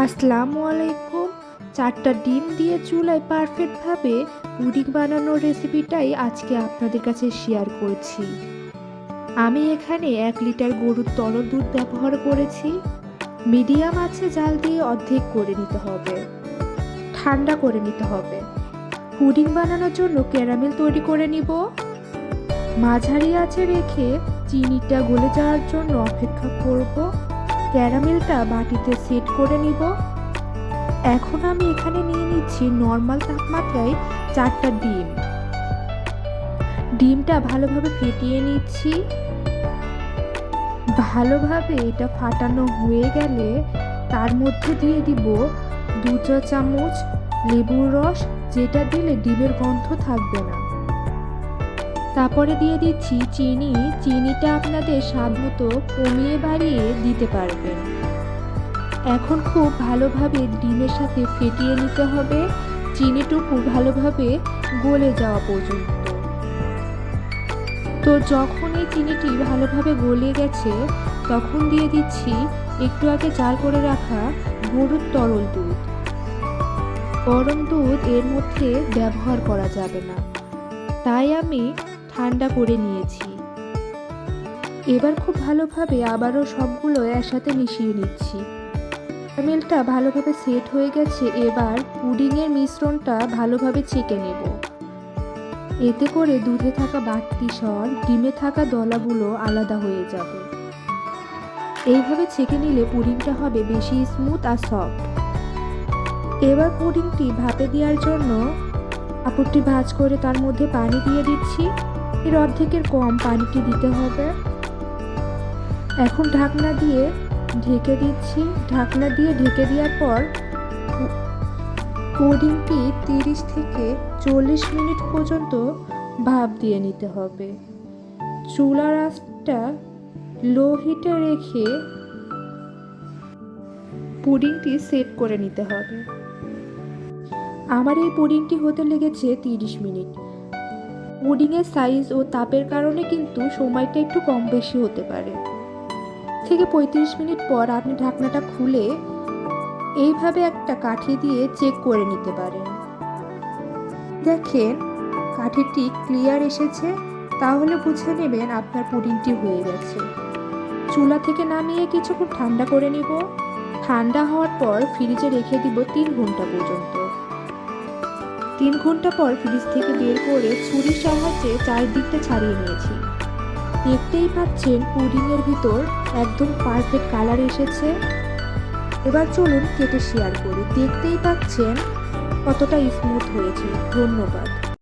আসসালামু আলাইকুম। চারটা ডিম দিয়ে চুলায় পারফেক্টভাবে পুডিং বানানোর রেসিপিটাই আজকে আপনাদের কাছে শেয়ার করছি। আমি এখানে এক লিটার গরুর তরল দুধ ব্যবহার করেছি। মিডিয়াম আছে জাল দিয়ে অর্ধেক করে নিতে হবে। ঠান্ডা করে নিতে হবে। পুডিং বানানোর জন্য ক্যারামেল তৈরি করে নিব। মাঝারি আছে রেখে চিনিটা গলে যাওয়ার জন্য অপেক্ষা করব। ক্যারামেলটা বাটিতে সেট করে নিব। এখন আমি এখানে নিয়ে নিচ্ছি নর্মাল তাপমাত্রায় চারটা ডিম। ডিমটা ভালোভাবে ফেটিয়ে নিচ্ছি। ভালোভাবে এটা ফাটানো হয়ে গেলে তার মধ্যে দিয়ে দিব দু চা চামচ লেবুর রস, যেটা দিলে ডিমের গন্ধ থাকবে না। তারপরে দিয়ে দিচ্ছি চিনি। চিনিটা আপনাদের স্বাদ মতো কমিয়ে বাড়িয়ে দিতে পারবেন। এখন খুব ভালোভাবে ডিমের সাথে ফেটিয়ে নিতে হবে। চিনিটুকু ভালোভাবে গলে যাওয়া পর্যন্ত। তো যখন এই চিনিটি ভালোভাবে গলে গেছে, তখন দিয়ে দিচ্ছি একটু আগে জাল করে রাখা গরুর তরল দুধ। গরম দুধ এর মধ্যে ব্যবহার করা যাবে না। তাই আমি ঠান্ডা করে নিয়েছি। এবার খুব ভালোভাবে আবারও সবগুলো একসাথে মিশিয়ে নিচ্ছি। ক্যারামেলটা ভালোভাবে সেট হয়ে গেছে, এবার পুডিংয়ের মিশ্রণটা ভালোভাবে ছেঁকে নেব। এতে করে দুধে থাকা বাড়তি সর, ডিমে থাকা দলাগুলো আলাদা হয়ে যাবে। এইভাবে ছেঁকে নিলে পুডিংটা হবে বেশি স্মুথ আর সফট। এবার পুডিংটি ভাপে দেওয়ার জন্য কাপড়টি ভাঁজ করে তার মধ্যে পানি দিয়ে দিচ্ছি। এর অর্ধেকের কম পানিটি দিতে হবে। এখন ঢাকনা দিয়ে ঢেকে দিচ্ছি। ঢাকনা দিয়ে ঢেকে দেওয়ার পর পুডিংটি তিরিশ থেকে চল্লিশ মিনিট পর্যন্ত ভাপ দিয়ে নিতে হবে। চুলার আঁচটা লো হিটে রেখে পুডিংটি সেট করে নিতে হবে। আমার এই পুডিংটি হতে লেগেছে তিরিশ মিনিট। পুডিংয়ের সাইজ ও তাপের কারণে কিন্তু সময়টা একটু কম বেশি হতে পারে। থেকে পঁয়ত্রিশ মিনিট পর আপনি ঢাকনাটা খুলে এইভাবে একটা কাঠি দিয়ে চেক করে নিতে পারেন। দেখেন কাঠিটি ক্লিয়ার এসেছে, তাহলে বুঝে নেবেন আপনার পুডিংটি হয়ে গেছে। চুলা থেকে নামিয়ে কিছুক্ষণ ঠান্ডা করে নিব। ঠান্ডা হওয়ার পর ফ্রিজে রেখে দিব তিন ঘণ্টা পর্যন্ত। তিন ঘণ্টা পর ফ্রিজ থেকে বের করে ছুরির সাহায্যে চারিদিকটা ছাড়িয়ে নিয়েছি। দেখতেই পাচ্ছেন পুডিংয়ের ভিতর একদম পারফেক্ট কালার এসেছে। এবার চলুন কেটে শেয়ার করি। দেখতেই পাচ্ছেন কতটা স্মুথ হয়েছে। ধন্যবাদ।